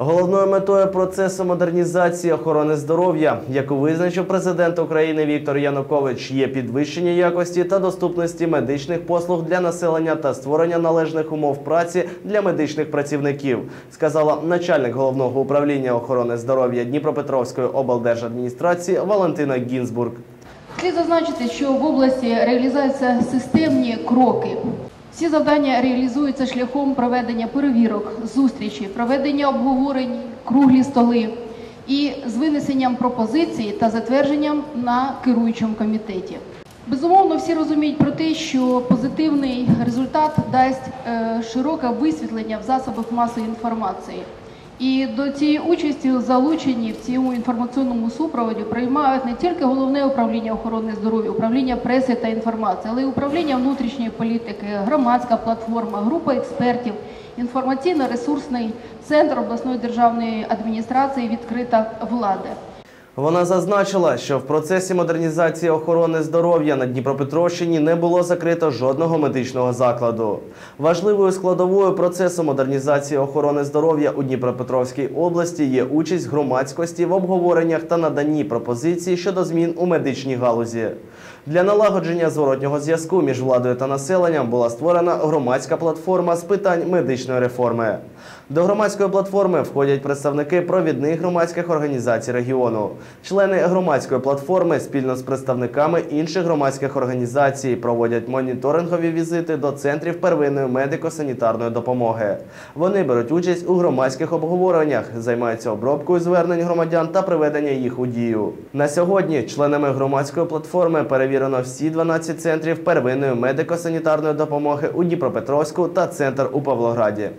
Головною метою процесу модернізації охорони здоров'я, яку визначив президент України Віктор Янукович, є підвищення якості та доступності медичних послуг для населення та створення належних умов праці для медичних працівників, сказала начальник головного управління охорони здоров'я Дніпропетровської облдержадміністрації Валентина Гінзбург. Слід зазначити, що в області реалізуються системні кроки. Ці завдання реалізуються шляхом проведення перевірок, зустрічі, проведення обговорень, круглі столи і з винесенням пропозицій та затвердженням на керуючому комітеті. Безумовно, всі розуміють про те, що позитивний результат дасть е, широке висвітлення в засобах масової інформації. І до цієї участі залучені в цьому інформаційному супроводі приймають не тільки головне управління охорони здоров'я, управління преси та інформації, але й управління внутрішньої політики, громадська платформа, група експертів, інформаційно-ресурсний центр обласної державної адміністрації Відкрита влада. Вона зазначила, що в процесі модернізації охорони здоров'я на Дніпропетровщині не було закрито жодного медичного закладу. Важливою складовою процесу модернізації охорони здоров'я у Дніпропетровській області є участь громадськості в обговореннях та наданні пропозицій щодо змін у медичній галузі. Для налагодження зворотнього зв'язку між владою та населенням була створена громадська платформа з питань медичної реформи. До громадської платформи входять представники провідних громадських організацій регіону. Члени громадської платформи спільно з представниками інших громадських організацій проводять моніторингові візити до центрів первинної медико-санітарної допомоги. Вони беруть участь у громадських обговореннях, займаються обробкою звернень громадян та приведення їх у дію. На сьогодні членами громадської платформи перевірено всі 12 центрів первинної медико-санітарної допомоги у Дніпропетровську та центр у Павлограді.